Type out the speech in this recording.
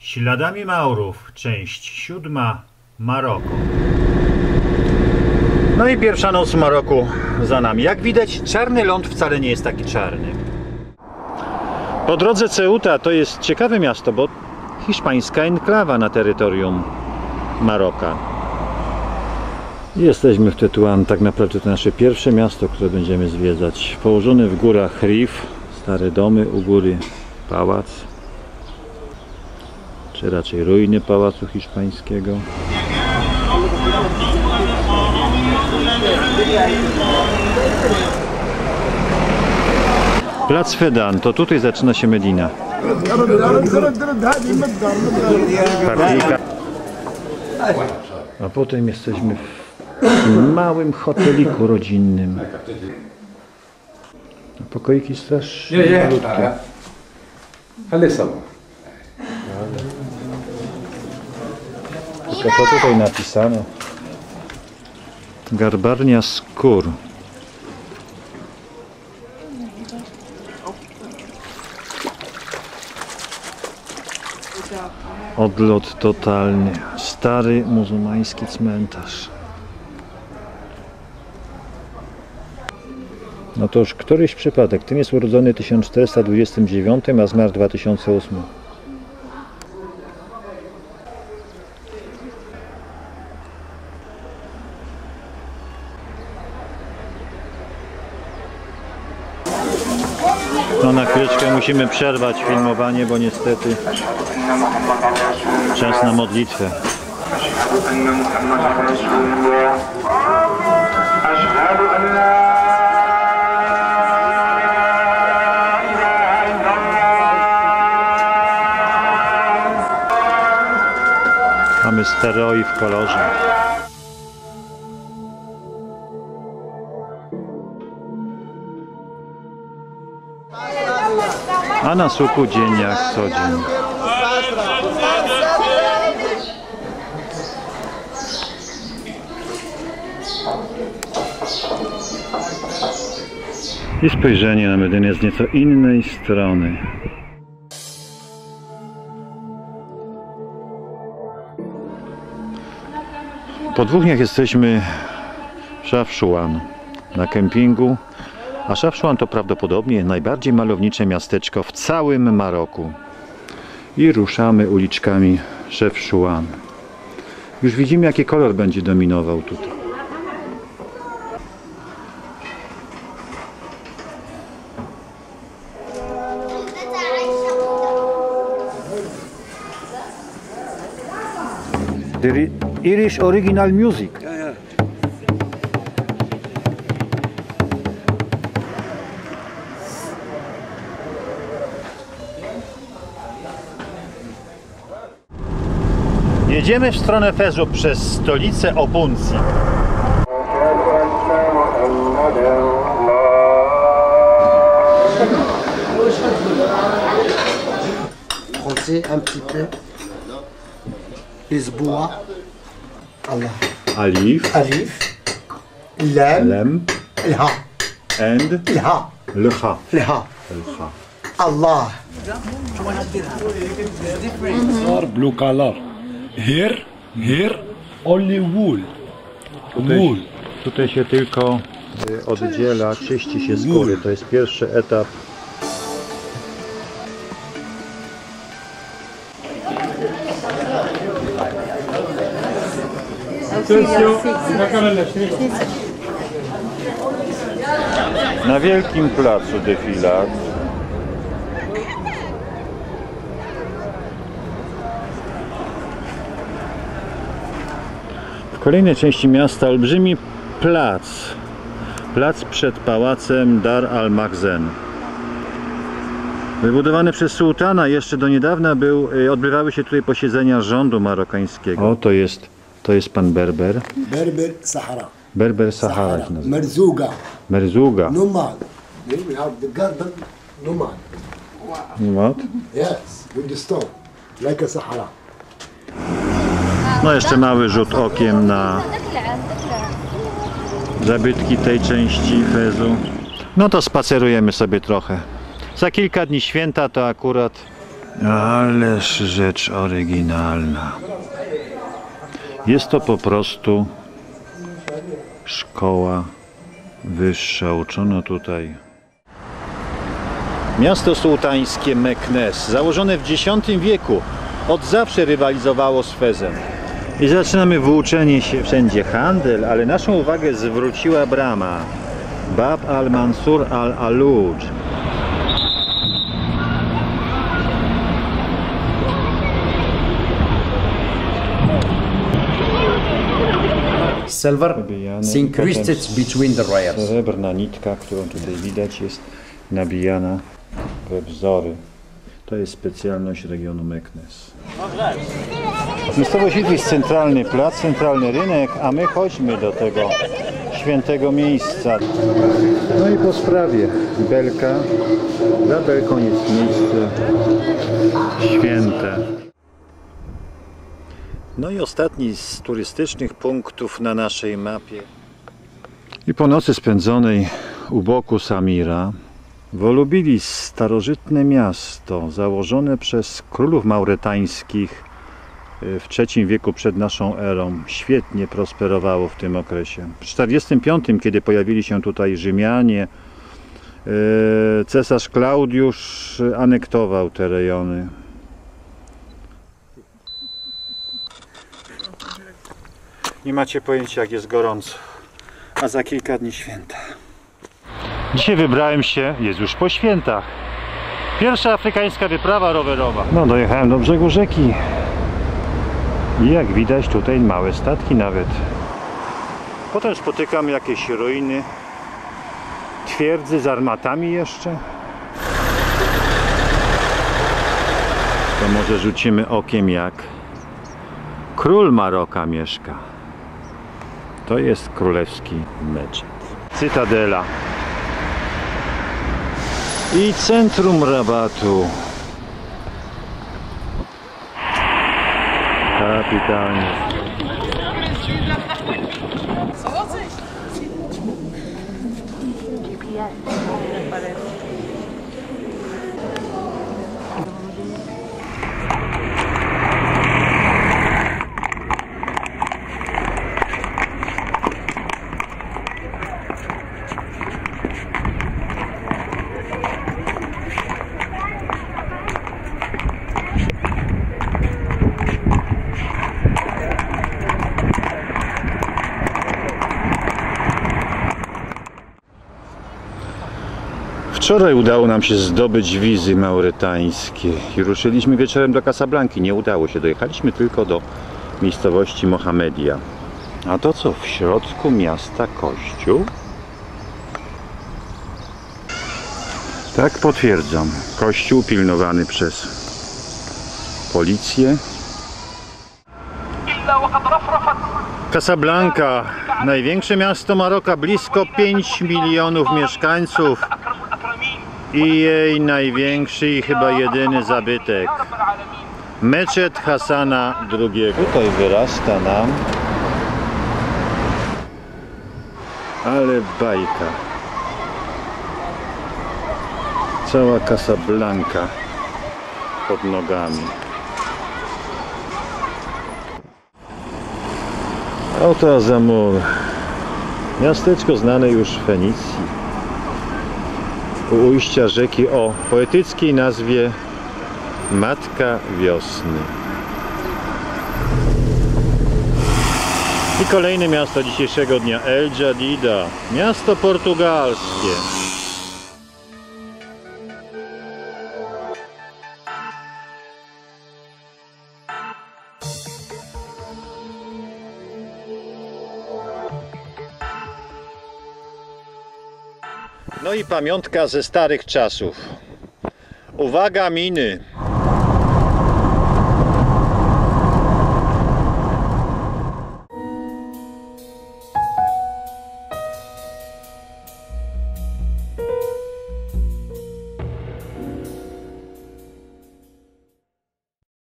Śladami Maurów, część siódma, Maroko. No i pierwsza noc w Maroku za nami. Jak widać, czarny ląd wcale nie jest taki czarny. Po drodze Ceuta to jest ciekawe miasto, bo hiszpańska enklawa na terytorium Maroka. Jesteśmy w Tetuan, tak naprawdę to nasze pierwsze miasto, które będziemy zwiedzać. Położone w górach Rif, stare domy, u góry pałac, czy raczej ruiny Pałacu Hiszpańskiego. Plac Fedan, to tutaj zaczyna się Medina. A potem jesteśmy w małym hoteliku rodzinnym. Pokoiki strasznie malutkie. Ale samo. Tylko co tutaj napisane? Garbarnia skór. Odlot totalny. Stary muzułmański cmentarz. No to już któryś przypadek. Ten jest urodzony w 1429, a zmarł w 2008. No na chwileczkę musimy przerwać filmowanie, bo niestety czas na modlitwę. Mamy steroi w kolorze. A na słupu dzień jak co dzień. I spojrzenie na Medynę z nieco innej strony. Po dwóch dniach jesteśmy w Szafszuan na kempingu, a Szafszuan to prawdopodobnie najbardziej malownicze miasteczko w całym Maroku. I ruszamy uliczkami Szefszuan. Już widzimy jaki kolor będzie dominował tutaj. Irish original music. Jedziemy w stronę Fez'u przez stolicę Opuncji. Français un petit peu. Lisboa. Allah. Alif. Alif. Lem. Lem. Lha. And. Lha. Lha. Lha. Lha. Allah. Blue color here here only wool wool Tutaj się tylko y, oddziela, czyści się skóry. To jest pierwszy etap. Na wielkim placu defilat. W kolejnej części miasta olbrzymi plac. Plac przed pałacem Dar al-Makhzen. Wybudowany przez sułtana jeszcze do niedawna był, y, odbywały się tutaj posiedzenia rządu marokańskiego. O, to jest, to jest pan Berber. Berber Sahara. Berber Sahara się nazywa. Merzuga. Merzuga. Nomad. We have the garden nomad. What? Yes, with the stone. Like a Sahara. No jeszcze mały rzut okiem na zabytki tej części Fezu. No to spacerujemy sobie trochę. Za kilka dni święta to akurat Ależ rzecz oryginalna. Jest to po prostu szkoła wyższa. Uczono tutaj. Miasto sułtańskie Meknes, założone w X wieku, od zawsze rywalizowało z Fezem. I zaczynamy włóczenie się wszędzie handel, ale naszą uwagę zwróciła brama. Bab al-Mansur al-Aluj. silver Potem between the wires. Srebrna nitka, którą tutaj widać, jest nabijana we wzory. To jest specjalność regionu Meknes. Miejscowość Idris jest centralny plac, centralny rynek, a my chodźmy do tego świętego miejsca. No i po sprawie belka. Za belką jest miejsce święte. No i ostatni z turystycznych punktów na naszej mapie. I po nocy spędzonej u boku Samira wolubili starożytne miasto założone przez królów mauretańskich w III wieku przed naszą erą. Świetnie prosperowało w tym okresie. W 45, kiedy pojawili się tutaj Rzymianie, y, cesarz Klaudiusz anektował te rejony. Nie macie pojęcia, jak jest gorąco. A za kilka dni święta. Dzisiaj wybrałem się, jest już po świętach. Pierwsza afrykańska wyprawa rowerowa. No, dojechałem do brzegu rzeki. I jak widać, tutaj małe statki nawet. Potem spotykam jakieś ruiny twierdzy z armatami jeszcze. To może rzucimy okiem jak król Maroka mieszka. To jest królewski meczet. Cytadela. I centrum rabatu. down. Wczoraj udało nam się zdobyć wizy mauretańskie i ruszyliśmy wieczorem do Casablanki. Nie udało się, dojechaliśmy tylko do miejscowości Mohamedia. A to co, w środku miasta kościół? Tak potwierdzam. Kościół pilnowany przez policję. Casablanca, największe miasto Maroka, blisko 5 milionów mieszkańców i jej największy i chyba jedyny zabytek. Meczet Hasana II. Tutaj wyrasta nam ale bajka. Cała Casablanca pod nogami. Oto Azamur. Miasteczko znane już w Fenicji. U ujścia rzeki o poetyckiej nazwie Matka Wiosny. I kolejne miasto dzisiejszego dnia El Jadida, miasto portugalskie. No i pamiątka ze starych czasów. Uwaga miny!